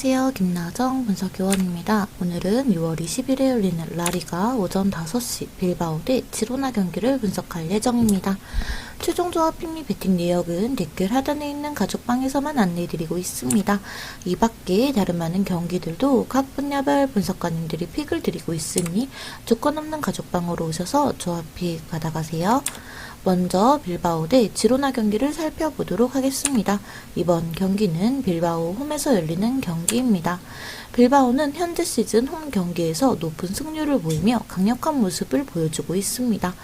안녕하세요. 김나정 분석교원입니다. 오늘은 6월 20일에 열리는 라리가 오전 5시 빌바오 대 지로나 경기를 분석할 예정입니다. 최종 조합 핑미 배팅 내역은 댓글 하단에 있는 가족방에서만 안내해드리고 있습니다. 이 밖에 다른 많은 경기들도 각 분야별 분석가님들이 픽을 드리고 있으니 조건 없는 가족방으로 오셔서 조합 픽 받아가세요. 먼저 빌바오 대 지로나 경기를 살펴보도록 하겠습니다. 이번 경기는 빌바오 홈에서 열리는 경기입니다. 빌바오는 현재 시즌 홈 경기에서 높은 승률을 보이며 강력한 모습을 보여주고 있습니다.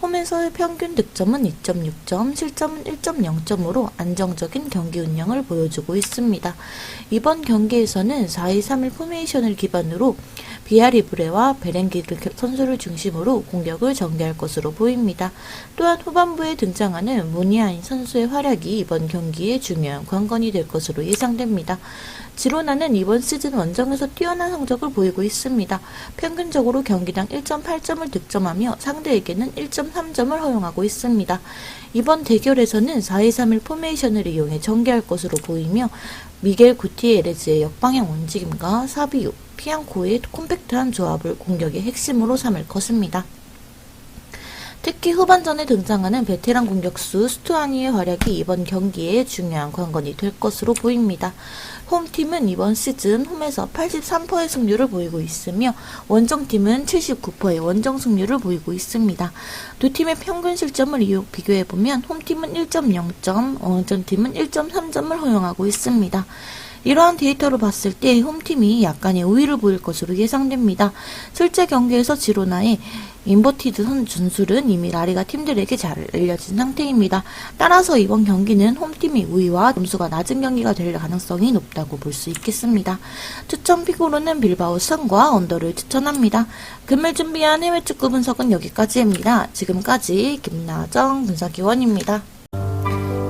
홈에서의 평균 득점은 2.6점, 실점은 1.0점으로 안정적인 경기 운영을 보여주고 있습니다. 이번 경기에서는 4-2-3-1 포메이션을 기반으로 비아리브레와 베렌기르 선수를 중심으로 공격을 전개할 것으로 보입니다. 또한 후반부에 등장하는 무니아인 선수의 활약이 이번 경기에 중요한 관건이 될 것으로 예상됩니다. 지로나는 이번 시즌 원정에서 뛰어난 성적을 보이고 있습니다. 평균적으로 경기당 1.8점을 득점하며 상대에게는 1.3점을 허용하고 있습니다. 이번 대결에서는 4-2-3-1 포메이션을 이용해 전개할 것으로 보이며 미겔 구티에레즈의 역방향 움직임과 사비오, 피앙코의 콤팩트한 조합을 공격의 핵심으로 삼을 것입니다. 특히 후반전에 등장하는 베테랑 공격수 스투아니의 활약이 이번 경기에 중요한 관건이 될 것으로 보입니다. 홈팀은 이번 시즌 홈에서 83%의 승률을 보이고 있으며 원정팀은 79%의 원정 승률을 보이고 있습니다. 두 팀의 평균 실점을 비교해보면 홈팀은 1.0점, 원정팀은 1.3점을 허용하고 있습니다. 이러한 데이터로 봤을 때 홈팀이 약간의 우위를 보일 것으로 예상됩니다. 실제 경기에서 지로나의 인버티드 선 준술은 이미 라리가 팀들에게 잘 알려진 상태입니다. 따라서 이번 경기는 홈팀이 우위와 점수가 낮은 경기가 될 가능성이 높다고 볼 수 있겠습니다. 추천 픽으로는 빌바오 선과 언더를 추천합니다. 금일 준비한 해외 축구 분석은 여기까지입니다. 지금까지 김나정 분석위원입니다.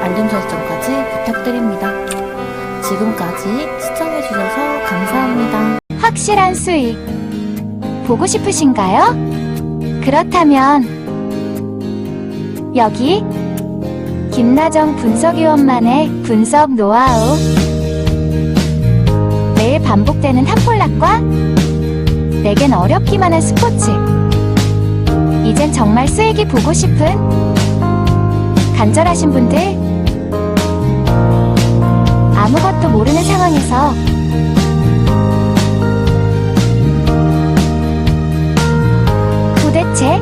알림 설정까지 부탁드립니다. 지금까지 시청해주셔서 감사합니다. 확실한 수익 보고 싶으신가요? 그렇다면 여기 김나정 분석위원만의 분석 노하우 매일 반복되는 탑폴락과 내겐 어렵기만 한 스포츠 이젠 정말 수익이 보고 싶은 간절하신 분들 아무것도 모르는 상황에서 도대체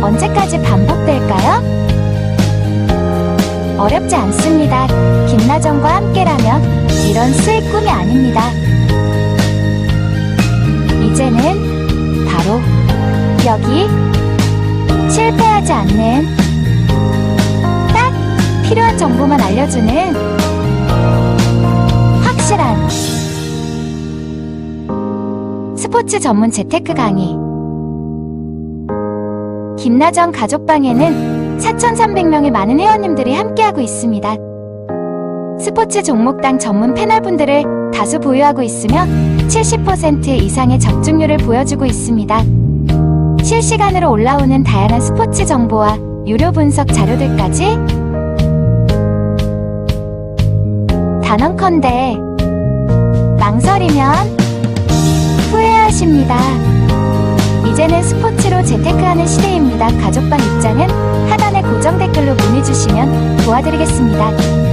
언제까지 반복될까요? 어렵지 않습니다. 김나정과 함께라면 이런 수익 꿈이 아닙니다. 이제는 바로 여기 실패하지 않는 딱 필요한 정보만 알려주는 확실한 스포츠 전문 재테크 강의 김나정 가족방에는 4,300명의 많은 회원님들이 함께하고 있습니다. 스포츠 종목당 전문 패널분들을 다수 보유하고 있으며 70% 이상의 적중률을 보여주고 있습니다. 실시간으로 올라오는 다양한 스포츠 정보와 유료 분석 자료들까지 단언컨대 망설이면 후회하십니다. 이제는 스포츠로 재테크하는 시대입니다. 가족방 입장은 하단의 고정 댓글로 문의 주시면 도와드리겠습니다.